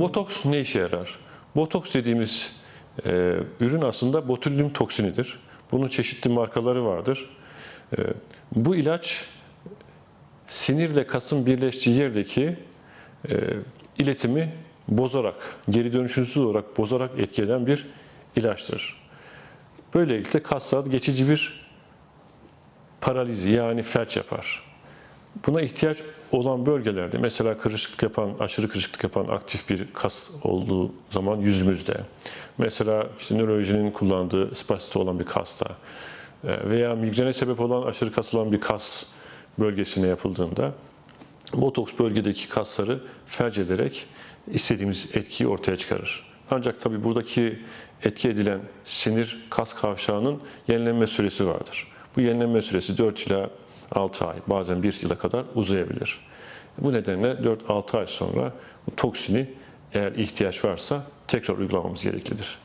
Botoks ne işe yarar? Botoks dediğimiz e, ürün aslında botulinum toksinidir. Bunun çeşitli markaları vardır. E, bu ilaç sinirle kasın birleştiği yerdeki e, iletimi bozarak, geri dönüşümsüz olarak bozarak etki eden bir ilaçtır. Böylelikle kaslar geçici bir paralizi yani felç yapar. Buna ihtiyaç olan bölgelerde mesela kırışıklık yapan, aşırı kırışıklık yapan aktif bir kas olduğu zaman yüzümüzde, mesela işte nörolojinin kullandığı spasite olan bir kasta e, veya migrene sebep olan aşırı kas olan bir kas bölgesine yapıldığında botoks bölgedeki kasları felç ederek istediğimiz etkiyi ortaya çıkarır. Ancak tabii buradaki etki edilen sinir kas kavşağının yenilenme süresi vardır. Bu yenilenme süresi 4 ila 6 ay, bazen 1 yıla kadar uzayabilir. Bu nedenle 4-6 ay sonra bu toksini eğer ihtiyaç varsa tekrar uygulamamız gereklidir.